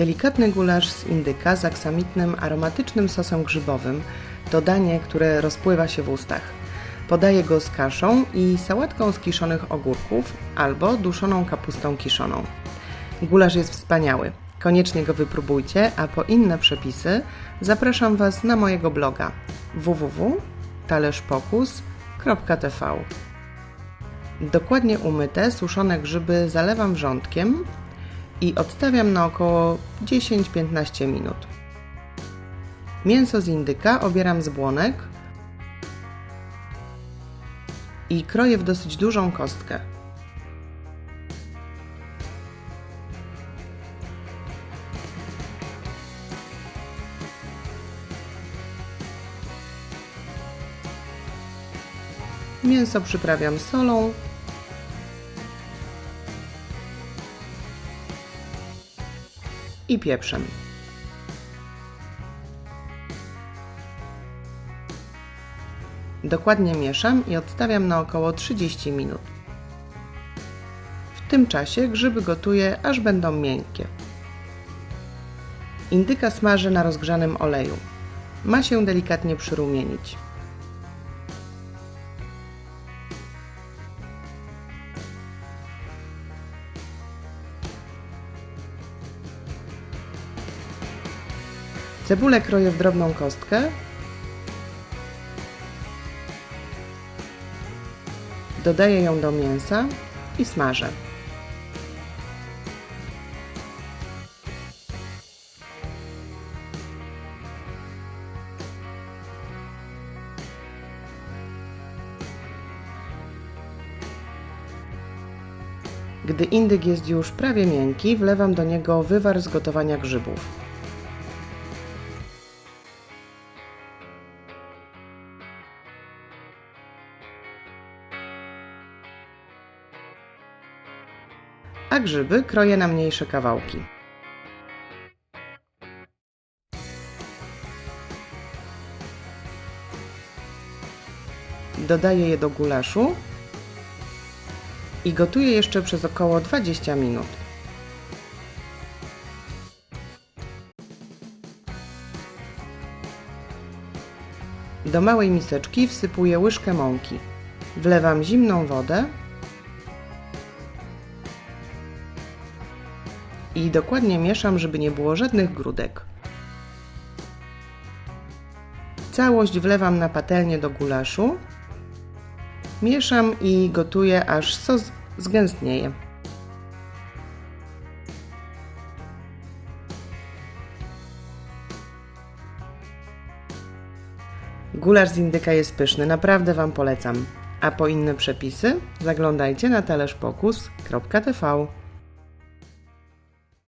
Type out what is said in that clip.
Delikatny gulasz z indyka z aksamitnym, aromatycznym sosem grzybowym to danie, które rozpływa się w ustach. Podaję go z kaszą i sałatką z kiszonych ogórków albo duszoną kapustą kiszoną. Gulasz jest wspaniały. Koniecznie go wypróbujcie, a po inne przepisy zapraszam Was na mojego bloga www.talerzpokus.tv Dokładnie umyte, suszone grzyby zalewam wrzątkiem i odstawiam na około 10-15 minut. Mięso z indyka obieram z błonek i kroję w dosyć dużą kostkę. Mięso przyprawiam solą, i pieprzem. Dokładnie mieszam i odstawiam na około 30 minut. W tym czasie grzyby gotuję, aż będą miękkie. Indyka smażę na rozgrzanym oleju. Ma się delikatnie przyrumienić. Cebulę kroję w drobną kostkę. Dodaję ją do mięsa i smażę. Gdy indyk jest już prawie miękki, wlewam do niego wywar z gotowania grzybów. A grzyby kroję na mniejsze kawałki. Dodaję je do gulaszu i gotuję jeszcze przez około 20 minut. Do małej miseczki wsypuję łyżkę mąki. Wlewam zimną wodę i dokładnie mieszam, żeby nie było żadnych grudek. Całość wlewam na patelnię do gulaszu. Mieszam i gotuję, aż sos zgęstnieje. Gulasz z indyka jest pyszny, naprawdę Wam polecam. A po inne przepisy zaglądajcie na talerzpokus.tv.